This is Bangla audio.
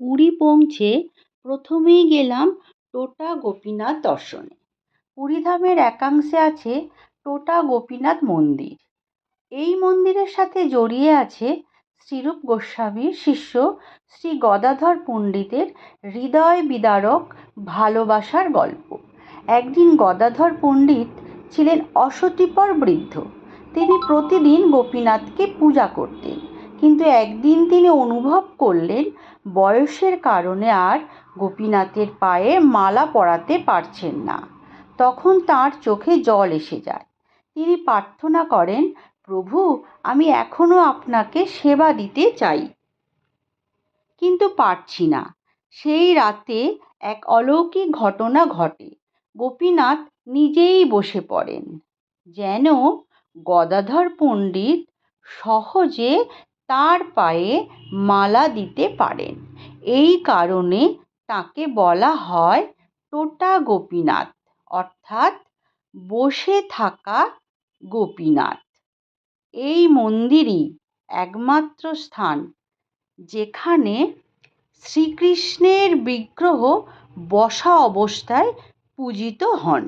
পুরী পৌঁছে প্রথমেই গেলাম টোটা গোপীনাথ দর্শনে। পুরীধামের একাংশে আছে টোটা গোপীনাথ মন্দির। এই মন্দিরের সাথে জড়িয়ে আছে শ্রীরূপ গোস্বামীর শিষ্য শ্রী গদাধর পণ্ডিতের হৃদয় বিদারক ভালোবাসার গল্প। একদিন গদাধর পণ্ডিত ছিলেন অশতিপর বৃদ্ধ। তিনি প্রতিদিন গোপীনাথকে পূজা করতেন, কিন্তু একদিন তিনি অনুভব করলেন বয়সের কারণে আর গোপীনাথের পায়ে মালা পরাতে পারছেন না। তখন তাঁর চোখে জল এসে যায়। তিনি প্রার্থনা করেন, প্রভু, আমি এখনও আপনাকে সেবা দিতে চাই। কিন্তু পারছি না। সেই রাতে এক অলৌকিক ঘটনা ঘটে। গোপীনাথ নিজেই বসে পড়েন। যেন গদাধর পণ্ডিত সহজে তার পায়ে মালা দিতে পারেন। এই কারণে তাকে বলা হয় টোটা গোপীনাথ অর্থাৎ বসে থাকা গোপীনাথ। এই মন্দিরই একমাত্র স্থান যেখানে শ্রীকৃষ্ণের বিগ্রহ বসা অবস্থায় পূজিত হন।